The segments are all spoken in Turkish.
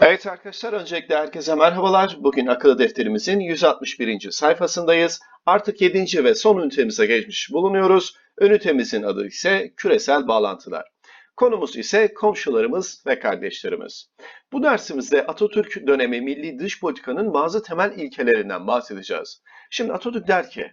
Evet arkadaşlar öncelikle herkese merhabalar. Bugün akıllı defterimizin 161. sayfasındayız. Artık 7. ve son ünitemize geçmiş bulunuyoruz. Ünitemizin adı ise küresel bağlantılar. Konumuz ise komşularımız ve kardeşlerimiz. Bu dersimizde Atatürk dönemi milli dış politikanın bazı temel ilkelerinden bahsedeceğiz. Şimdi Atatürk der ki,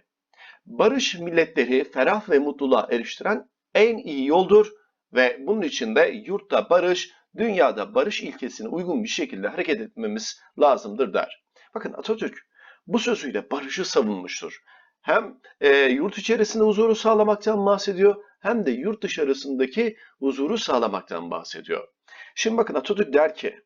barış milletleri ferah ve mutluluğa eriştiren en iyi yoldur ve bunun için de yurtta barış, dünyada barış ilkesine uygun bir şekilde hareket etmemiz lazımdır der. Bakın Atatürk bu sözüyle barışı savunmuştur. Hem e, yurt içerisinde huzuru sağlamaktan bahsediyor hem de yurt dışarısındaki huzuru sağlamaktan bahsediyor. Şimdi bakın Atatürk der ki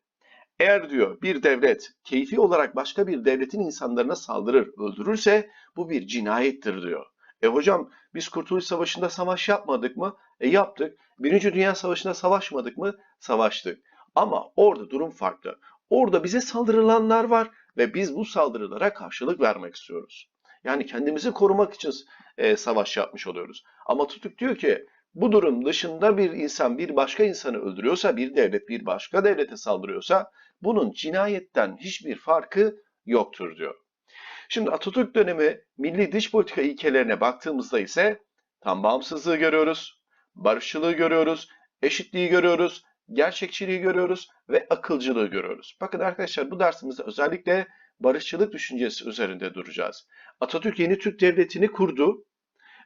eğer diyor bir devlet keyfi olarak başka bir devletin insanlarına saldırır, öldürürse bu bir cinayettir diyor. E hocam biz Kurtuluş Savaşı'nda savaş yapmadık mı? E yaptık. Birinci Dünya Savaşı'nda savaşmadık mı? Savaştık. Ama orada durum farklı. Orada bize saldırılanlar var ve biz bu saldırılara karşılık vermek istiyoruz. Yani kendimizi korumak için e, savaş yapmış oluyoruz. Ama tutuk diyor ki bu durum dışında bir insan bir başka insanı öldürüyorsa, bir devlet bir başka devlete saldırıyorsa bunun cinayetten hiçbir farkı yoktur diyor. Şimdi Atatürk dönemi milli dış politika ilkelerine baktığımızda ise tam bağımsızlığı görüyoruz, barışçılığı görüyoruz, eşitliği görüyoruz, gerçekçiliği görüyoruz ve akılcılığı görüyoruz. Bakın arkadaşlar bu dersimizde özellikle barışçılık düşüncesi üzerinde duracağız. Atatürk yeni Türk Devleti'ni kurdu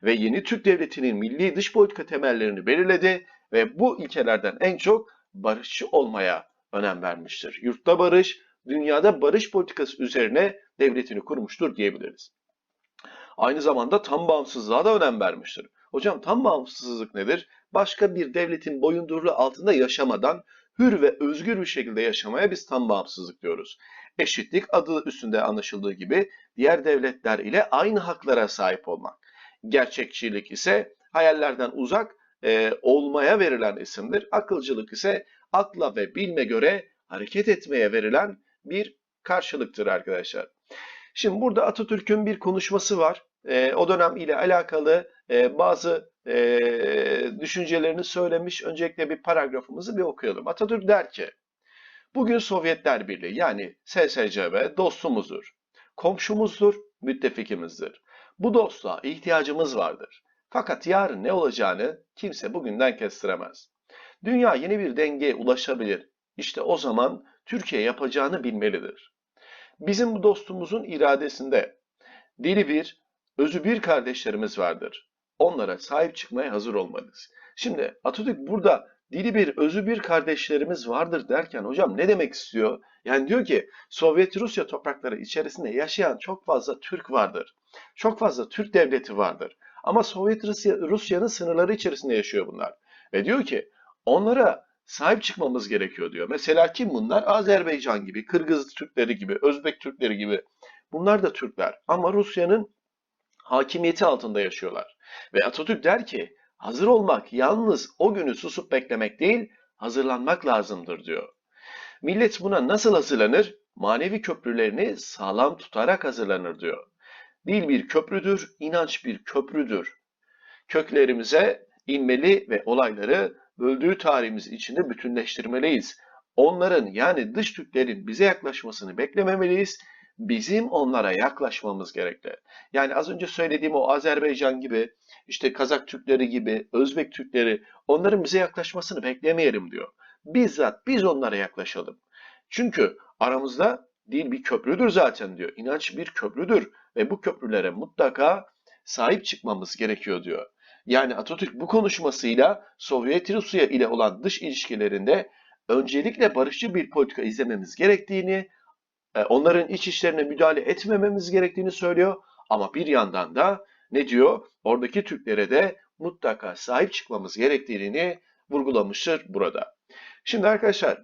ve yeni Türk Devleti'nin milli dış politika temellerini belirledi ve bu ilkelerden en çok barışçı olmaya önem vermiştir. Yurtta barış, dünyada barış politikası üzerine devletini kurmuştur diyebiliriz. Aynı zamanda tam bağımsızlığa da önem vermiştir. Hocam tam bağımsızlık nedir? Başka bir devletin boyunduruluğu altında yaşamadan hür ve özgür bir şekilde yaşamaya biz tam bağımsızlık diyoruz. Eşitlik adı üstünde anlaşıldığı gibi diğer devletler ile aynı haklara sahip olmak. Gerçekçilik ise hayallerden uzak e, olmaya verilen isimdir. Akılcılık ise akla ve bilme göre hareket etmeye verilen bir karşılıktır arkadaşlar. Şimdi burada Atatürk'ün bir konuşması var. E, o dönem ile alakalı e, bazı e, düşüncelerini söylemiş. Öncelikle bir paragrafımızı bir okuyalım. Atatürk der ki, Bugün Sovyetler Birliği yani SSCB dostumuzdur, komşumuzdur, müttefikimizdir. Bu dostluğa ihtiyacımız vardır. Fakat yarın ne olacağını kimse bugünden kestiremez. Dünya yeni bir dengeye ulaşabilir. İşte o zaman Türkiye yapacağını bilmelidir. Bizim bu dostumuzun iradesinde dili bir, özü bir kardeşlerimiz vardır. Onlara sahip çıkmaya hazır olmalıyız. Şimdi Atatürk burada dili bir, özü bir kardeşlerimiz vardır derken hocam ne demek istiyor? Yani diyor ki Sovyet Rusya toprakları içerisinde yaşayan çok fazla Türk vardır. Çok fazla Türk devleti vardır. Ama Sovyet Rusya, Rusya'nın sınırları içerisinde yaşıyor bunlar. Ve diyor ki onlara sahip çıkmamız gerekiyor diyor. Mesela kim bunlar? Azerbaycan gibi, Kırgız Türkleri gibi, Özbek Türkleri gibi. Bunlar da Türkler ama Rusya'nın hakimiyeti altında yaşıyorlar. Ve Atatürk der ki hazır olmak yalnız o günü susup beklemek değil, hazırlanmak lazımdır diyor. Millet buna nasıl hazırlanır? Manevi köprülerini sağlam tutarak hazırlanır diyor. Dil bir köprüdür, inanç bir köprüdür. Köklerimize inmeli ve olayları böldüğü tarihimiz içinde bütünleştirmeliyiz. Onların yani dış Türklerin bize yaklaşmasını beklememeliyiz. Bizim onlara yaklaşmamız gerekli. Yani az önce söylediğim o Azerbaycan gibi, işte Kazak Türkleri gibi, Özbek Türkleri onların bize yaklaşmasını beklemeyelim diyor. Bizzat biz onlara yaklaşalım. Çünkü aramızda dil bir köprüdür zaten diyor. İnanç bir köprüdür ve bu köprülere mutlaka sahip çıkmamız gerekiyor diyor. Yani Atatürk bu konuşmasıyla Sovyet Rusya ile olan dış ilişkilerinde öncelikle barışçı bir politika izlememiz gerektiğini, e, onların iç işlerine müdahale etmememiz gerektiğini söylüyor. Ama bir yandan da ne diyor? Oradaki Türklere de mutlaka sahip çıkmamız gerektiğini vurgulamıştır burada. Şimdi arkadaşlar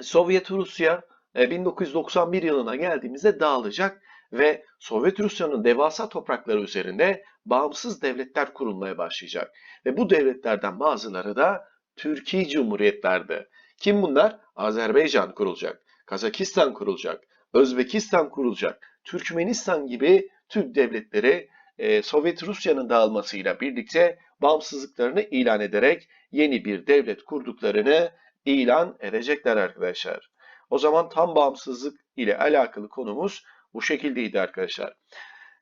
Sovyet Rusya 1991 e, yılına geldiğimizde dağılacak ve Sovyet Rusya'nın devasa toprakları üzerinde bağımsız devletler kurulmaya başlayacak. Ve bu devletlerden bazıları da Türkiye Cumhuriyetlerdi. Kim bunlar? Azerbaycan kurulacak, Kazakistan kurulacak, Özbekistan kurulacak, Türkmenistan gibi Türk devletleri e, Sovyet Rusya'nın dağılmasıyla birlikte bağımsızlıklarını ilan ederek yeni bir devlet kurduklarını ilan edecekler arkadaşlar. O zaman tam bağımsızlık ile alakalı konumuz bu şekildeydi arkadaşlar.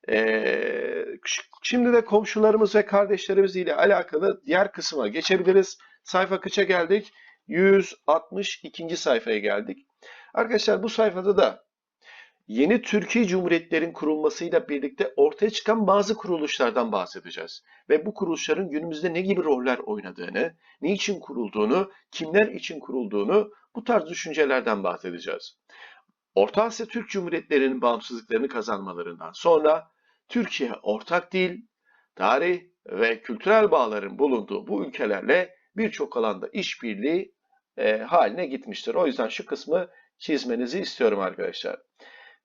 Ee, şimdi de komşularımız ve kardeşlerimiz ile alakalı diğer kısma geçebiliriz. Sayfa kaça geldik? 162. sayfaya geldik. Arkadaşlar bu sayfada da yeni Türkiye Cumhuriyetlerin kurulmasıyla birlikte ortaya çıkan bazı kuruluşlardan bahsedeceğiz. Ve bu kuruluşların günümüzde ne gibi roller oynadığını, niçin kurulduğunu, kimler için kurulduğunu bu tarz düşüncelerden bahsedeceğiz. Orta Asya Türk Cumhuriyetlerinin bağımsızlıklarını kazanmalarından sonra Türkiye ortak dil, tarih ve kültürel bağların bulunduğu bu ülkelerle birçok alanda işbirliği e, haline gitmiştir. O yüzden şu kısmı çizmenizi istiyorum arkadaşlar.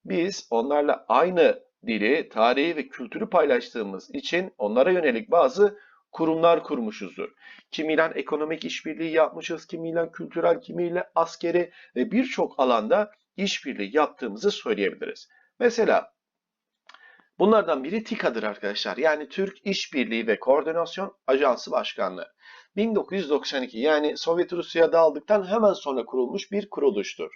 Biz onlarla aynı dili, tarihi ve kültürü paylaştığımız için onlara yönelik bazı kurumlar kurmuşuzdur. Kimiyle ekonomik işbirliği yapmışız, kimiyle kültürel, kimiyle askeri ve birçok alanda işbirliği yaptığımızı söyleyebiliriz. Mesela bunlardan biri TİKA'dır arkadaşlar. Yani Türk İşbirliği ve Koordinasyon Ajansı Başkanlığı. 1992 yani Sovyet Rusya dağıldıktan hemen sonra kurulmuş bir kuruluştur.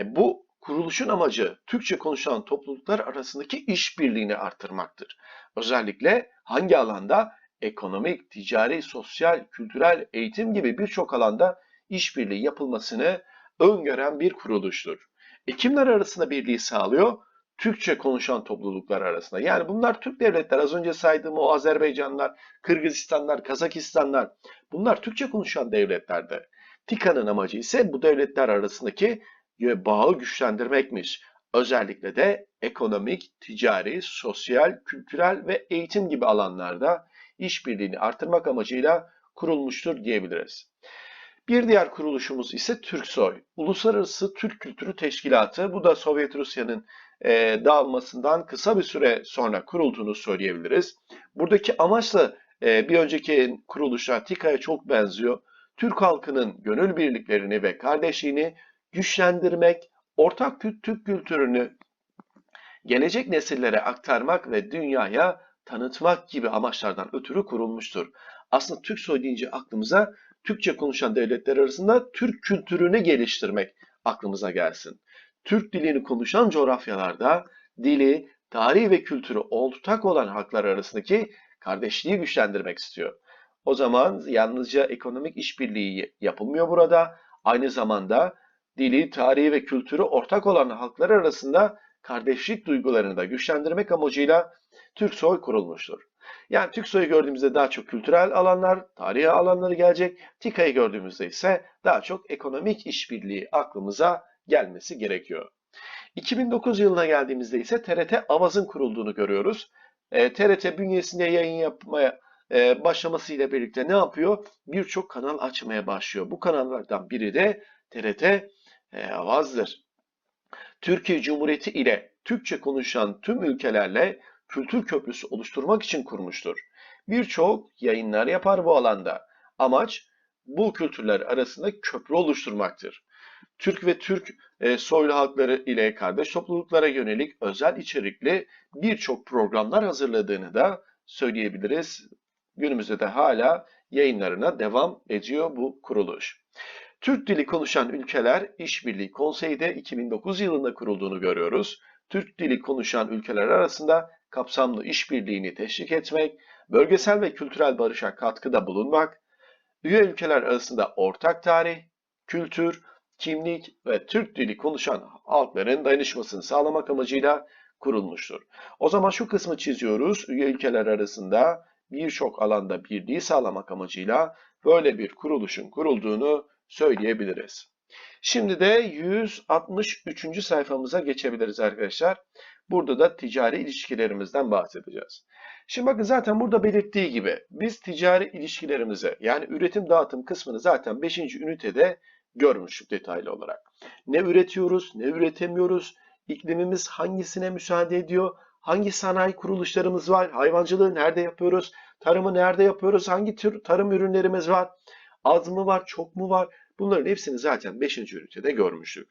E, bu kuruluşun amacı Türkçe konuşan topluluklar arasındaki işbirliğini artırmaktır. Özellikle hangi alanda? Ekonomik, ticari, sosyal, kültürel, eğitim gibi birçok alanda işbirliği yapılmasını öngören bir kuruluştur. E kimler arasında birliği sağlıyor? Türkçe konuşan topluluklar arasında. Yani bunlar Türk devletler. Az önce saydığım o Azerbaycanlar, Kırgızistanlar, Kazakistanlar. Bunlar Türkçe konuşan devletlerde. TİKA'nın amacı ise bu devletler arasındaki bağı güçlendirmekmiş. Özellikle de ekonomik, ticari, sosyal, kültürel ve eğitim gibi alanlarda işbirliğini artırmak amacıyla kurulmuştur diyebiliriz. Bir diğer kuruluşumuz ise TÜRKSOY, Uluslararası Türk Kültürü Teşkilatı. Bu da Sovyet Rusya'nın e, dağılmasından kısa bir süre sonra kurulduğunu söyleyebiliriz. Buradaki amaç da e, bir önceki kuruluşlar TİKA'ya çok benziyor. Türk halkının gönül birliklerini ve kardeşliğini güçlendirmek, ortak Türk kültürünü gelecek nesillere aktarmak ve dünyaya tanıtmak gibi amaçlardan ötürü kurulmuştur. Aslında Türk soy deyince aklımıza Türkçe konuşan devletler arasında Türk kültürünü geliştirmek aklımıza gelsin. Türk dilini konuşan coğrafyalarda dili, tarihi ve kültürü ortak olan halklar arasındaki kardeşliği güçlendirmek istiyor. O zaman yalnızca ekonomik işbirliği yapılmıyor burada. Aynı zamanda dili, tarihi ve kültürü ortak olan halklar arasında kardeşlik duygularını da güçlendirmek amacıyla Türksoy kurulmuştur. Yani Türksoy'u gördüğümüzde daha çok kültürel alanlar, tarihi alanları gelecek. TİKA'yı gördüğümüzde ise daha çok ekonomik işbirliği aklımıza gelmesi gerekiyor. 2009 yılına geldiğimizde ise TRT Avaz'ın kurulduğunu görüyoruz. E, TRT bünyesinde yayın yapmaya e, başlamasıyla birlikte ne yapıyor? Birçok kanal açmaya başlıyor. Bu kanallardan biri de TRT e, Avaz'dır. Türkiye Cumhuriyeti ile Türkçe konuşan tüm ülkelerle kültür köprüsü oluşturmak için kurmuştur. Birçok yayınlar yapar bu alanda. Amaç bu kültürler arasında köprü oluşturmaktır. Türk ve Türk e, soylu halkları ile kardeş topluluklara yönelik özel içerikli birçok programlar hazırladığını da söyleyebiliriz. Günümüzde de hala yayınlarına devam ediyor bu kuruluş. Türk dili konuşan ülkeler İşbirliği Konseyi'de 2009 yılında kurulduğunu görüyoruz. Türk dili konuşan ülkeler arasında kapsamlı işbirliğini teşvik etmek, bölgesel ve kültürel barışa katkıda bulunmak, üye ülkeler arasında ortak tarih, kültür, kimlik ve Türk dili konuşan halkların dayanışmasını sağlamak amacıyla kurulmuştur. O zaman şu kısmı çiziyoruz. Üye ülkeler arasında birçok alanda birliği sağlamak amacıyla böyle bir kuruluşun kurulduğunu söyleyebiliriz. Şimdi de 163. sayfamıza geçebiliriz arkadaşlar. Burada da ticari ilişkilerimizden bahsedeceğiz. Şimdi bakın zaten burada belirttiği gibi biz ticari ilişkilerimizi yani üretim dağıtım kısmını zaten 5. ünitede görmüştük detaylı olarak. Ne üretiyoruz, ne üretemiyoruz, iklimimiz hangisine müsaade ediyor, hangi sanayi kuruluşlarımız var, hayvancılığı nerede yapıyoruz, tarımı nerede yapıyoruz, hangi tür tarım ürünlerimiz var, az mı var, çok mu var, bunların hepsini zaten 5. ünitede görmüştük.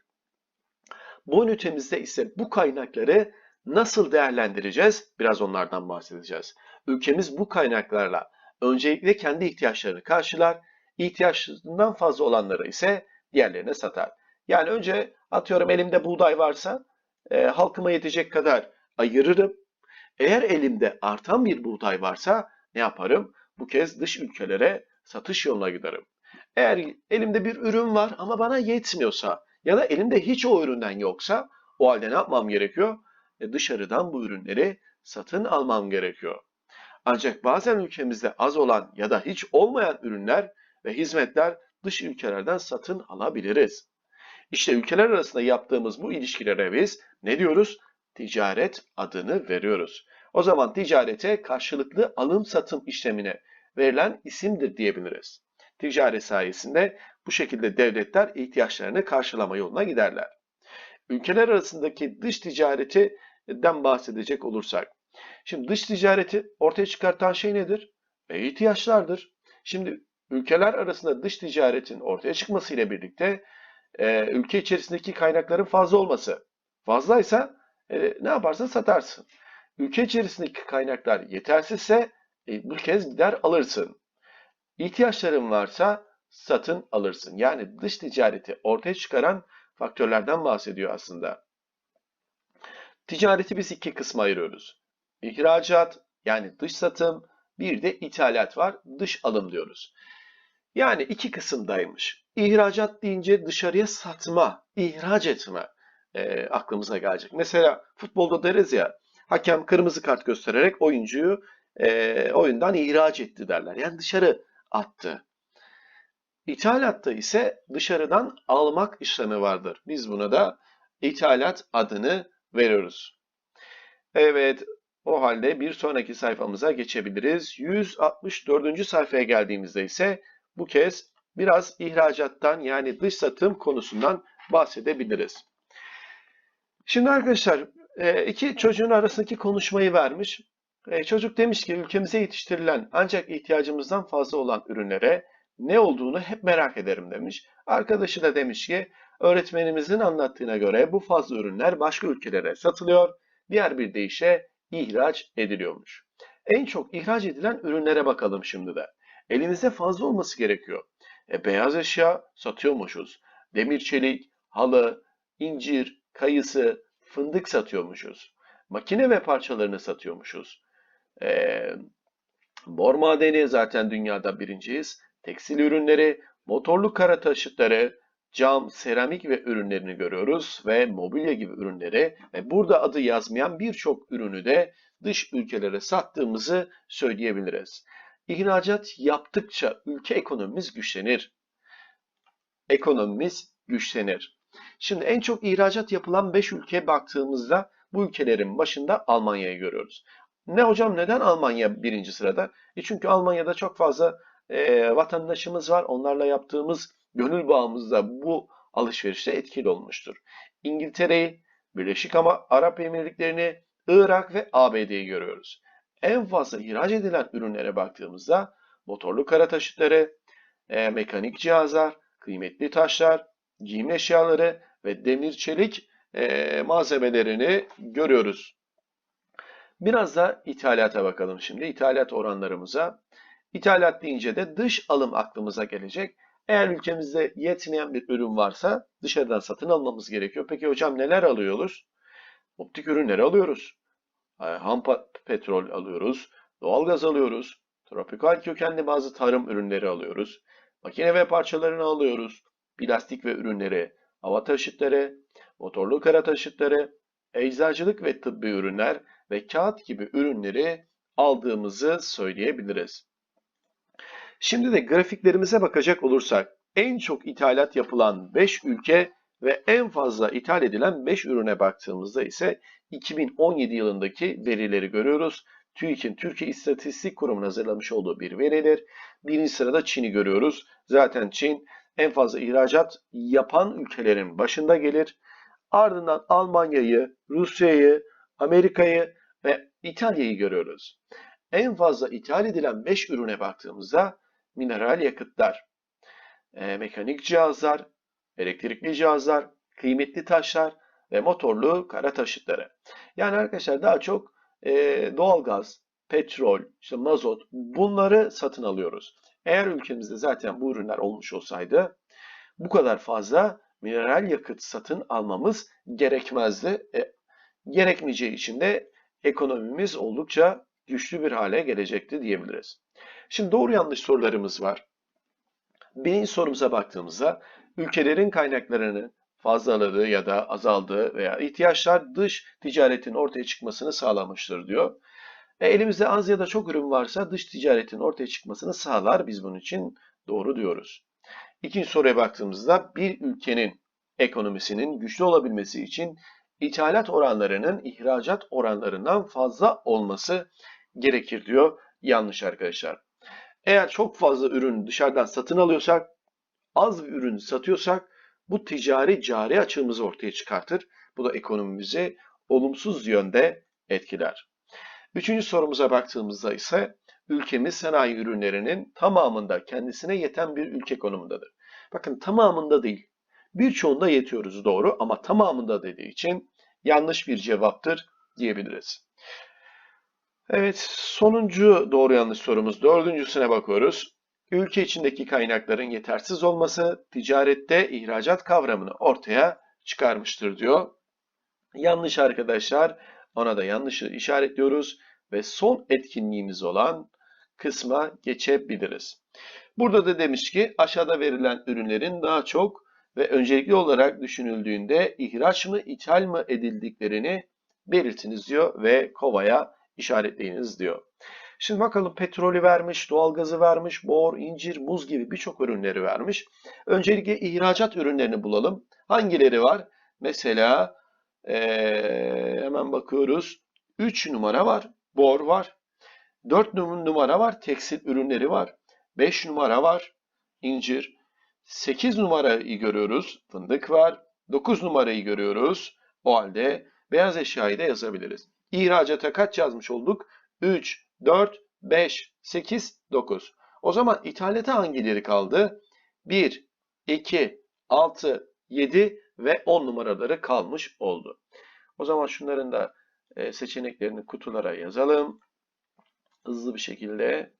Bu ünitemizde ise bu kaynakları nasıl değerlendireceğiz? Biraz onlardan bahsedeceğiz. Ülkemiz bu kaynaklarla öncelikle kendi ihtiyaçlarını karşılar, ihtiyaçlarından fazla olanları ise diğerlerine satar. Yani önce atıyorum elimde buğday varsa e, halkıma yetecek kadar ayırırım. Eğer elimde artan bir buğday varsa ne yaparım? Bu kez dış ülkelere satış yoluna giderim. Eğer elimde bir ürün var ama bana yetmiyorsa ya da elimde hiç o üründen yoksa o halde ne yapmam gerekiyor? E, dışarıdan bu ürünleri satın almam gerekiyor. Ancak bazen ülkemizde az olan ya da hiç olmayan ürünler ve hizmetler dış ülkelerden satın alabiliriz. İşte ülkeler arasında yaptığımız bu ilişkilere biz ne diyoruz? Ticaret adını veriyoruz. O zaman ticarete karşılıklı alım satım işlemine verilen isimdir diyebiliriz. Ticaret sayesinde bu şekilde devletler ihtiyaçlarını karşılama yoluna giderler. Ülkeler arasındaki dış ticaretten bahsedecek olursak, şimdi dış ticareti ortaya çıkartan şey nedir? E, ihtiyaçlardır. Şimdi ülkeler arasında dış ticaretin ortaya çıkmasıyla birlikte e, ülke içerisindeki kaynakların fazla olması. Fazlaysa e, ne yaparsın? Satarsın. Ülke içerisindeki kaynaklar yetersizse e, bu kez gider alırsın. İhtiyaçların varsa satın alırsın. Yani dış ticareti ortaya çıkaran faktörlerden bahsediyor aslında. Ticareti biz iki kısma ayırıyoruz. İhracat yani dış satım, bir de ithalat var, dış alım diyoruz. Yani iki kısımdaymış. İhracat deyince dışarıya satma, ihraç etme e, aklımıza gelecek. Mesela futbolda deriz ya, hakem kırmızı kart göstererek oyuncuyu e, oyundan ihraç etti derler. Yani dışarı attı. İthalatta ise dışarıdan almak işlemi vardır. Biz buna da ithalat adını veriyoruz. Evet, o halde bir sonraki sayfamıza geçebiliriz. 164. sayfaya geldiğimizde ise bu kez biraz ihracattan yani dış satım konusundan bahsedebiliriz. Şimdi arkadaşlar iki çocuğun arasındaki konuşmayı vermiş. E, çocuk demiş ki ülkemize yetiştirilen ancak ihtiyacımızdan fazla olan ürünlere ne olduğunu hep merak ederim demiş. Arkadaşı da demiş ki öğretmenimizin anlattığına göre bu fazla ürünler başka ülkelere satılıyor. Diğer bir deyişle ihraç ediliyormuş. En çok ihraç edilen ürünlere bakalım şimdi de. Elimizde fazla olması gerekiyor. E, beyaz eşya satıyormuşuz. Demir çelik, halı, incir, kayısı, fındık satıyormuşuz. Makine ve parçalarını satıyormuşuz. E, bor madeni zaten dünyada birinciyiz. Tekstil ürünleri, motorlu kara taşıtları, cam, seramik ve ürünlerini görüyoruz ve mobilya gibi ürünleri ve burada adı yazmayan birçok ürünü de dış ülkelere sattığımızı söyleyebiliriz. İhracat yaptıkça ülke ekonomimiz güçlenir. Ekonomimiz güçlenir. Şimdi en çok ihracat yapılan 5 ülkeye baktığımızda bu ülkelerin başında Almanya'yı görüyoruz. Ne hocam neden Almanya birinci sırada? E çünkü Almanya'da çok fazla e, vatandaşımız var. Onlarla yaptığımız gönül bağımız da bu alışverişte etkili olmuştur. İngiltere'yi, Birleşik ama Arap Emirlikleri'ni, Irak ve ABD'yi görüyoruz. En fazla ihraç edilen ürünlere baktığımızda motorlu kara taşıtları, e, mekanik cihazlar, kıymetli taşlar, giyim eşyaları ve demir çelik e, malzemelerini görüyoruz. Biraz da ithalata bakalım şimdi. İthalat oranlarımıza. İthalat deyince de dış alım aklımıza gelecek. Eğer ülkemizde yetmeyen bir ürün varsa dışarıdan satın almamız gerekiyor. Peki hocam neler alıyoruz? Optik ürünleri alıyoruz. Ham petrol alıyoruz. Doğalgaz alıyoruz. Tropikal kökenli bazı tarım ürünleri alıyoruz. Makine ve parçalarını alıyoruz. Plastik ve ürünleri, hava taşıtları, motorlu kara taşıtları, eczacılık ve tıbbi ürünler ve kağıt gibi ürünleri aldığımızı söyleyebiliriz. Şimdi de grafiklerimize bakacak olursak en çok ithalat yapılan 5 ülke ve en fazla ithal edilen 5 ürüne baktığımızda ise 2017 yılındaki verileri görüyoruz. TÜİK'in Türkiye İstatistik Kurumu'nun hazırlamış olduğu bir veridir. Birinci sırada Çin'i görüyoruz. Zaten Çin en fazla ihracat yapan ülkelerin başında gelir. Ardından Almanya'yı, Rusya'yı, Amerika'yı İtalya'yı görüyoruz. En fazla ithal edilen 5 ürüne baktığımızda mineral yakıtlar, e, mekanik cihazlar, elektrikli cihazlar, kıymetli taşlar ve motorlu kara taşıtları. Yani arkadaşlar daha çok e, doğalgaz, petrol, işte mazot bunları satın alıyoruz. Eğer ülkemizde zaten bu ürünler olmuş olsaydı bu kadar fazla mineral yakıt satın almamız gerekmezdi. E, gerekmeyeceği için de ekonomimiz oldukça güçlü bir hale gelecekti diyebiliriz. Şimdi doğru yanlış sorularımız var. Birinci sorumuza baktığımızda ülkelerin kaynaklarını fazlaladığı ya da azaldığı veya ihtiyaçlar dış ticaretin ortaya çıkmasını sağlamıştır diyor. E, elimizde az ya da çok ürün varsa dış ticaretin ortaya çıkmasını sağlar. Biz bunun için doğru diyoruz. İkinci soruya baktığımızda bir ülkenin ekonomisinin güçlü olabilmesi için ithalat oranlarının ihracat oranlarından fazla olması gerekir diyor. Yanlış arkadaşlar. Eğer çok fazla ürün dışarıdan satın alıyorsak, az bir ürün satıyorsak bu ticari cari açığımızı ortaya çıkartır. Bu da ekonomimizi olumsuz yönde etkiler. Üçüncü sorumuza baktığımızda ise ülkemiz sanayi ürünlerinin tamamında kendisine yeten bir ülke konumundadır. Bakın tamamında değil. Birçoğunda yetiyoruz doğru ama tamamında dediği için yanlış bir cevaptır diyebiliriz. Evet, sonuncu doğru yanlış sorumuz. Dördüncüsüne bakıyoruz. Ülke içindeki kaynakların yetersiz olması ticarette ihracat kavramını ortaya çıkarmıştır diyor. Yanlış arkadaşlar. Ona da yanlışı işaretliyoruz ve son etkinliğimiz olan kısma geçebiliriz. Burada da demiş ki aşağıda verilen ürünlerin daha çok ve öncelikli olarak düşünüldüğünde ihraç mı ithal mı edildiklerini belirtiniz diyor ve kovaya işaretleyiniz diyor. Şimdi bakalım petrolü vermiş, doğalgazı vermiş, bor, incir, muz gibi birçok ürünleri vermiş. Öncelikle ihracat ürünlerini bulalım. Hangileri var? Mesela ee, hemen bakıyoruz. 3 numara var, bor var. 4 numara var, tekstil ürünleri var. 5 numara var, incir. 8 numarayı görüyoruz, fındık var. 9 numarayı görüyoruz. O halde beyaz eşyayı da yazabiliriz. İhracata kaç yazmış olduk? 3, 4, 5, 8, 9. O zaman ithalata hangileri kaldı? 1, 2, 6, 7 ve 10 numaraları kalmış oldu. O zaman şunların da e, seçeneklerini kutulara yazalım. Hızlı bir şekilde.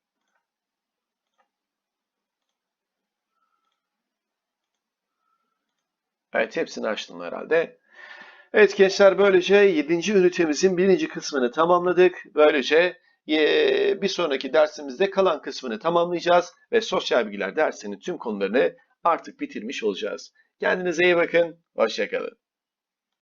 Evet hepsini açtım herhalde. Evet gençler böylece 7. ünitemizin birinci kısmını tamamladık. Böylece e, bir sonraki dersimizde kalan kısmını tamamlayacağız ve sosyal bilgiler dersinin tüm konularını artık bitirmiş olacağız. Kendinize iyi bakın, hoşçakalın.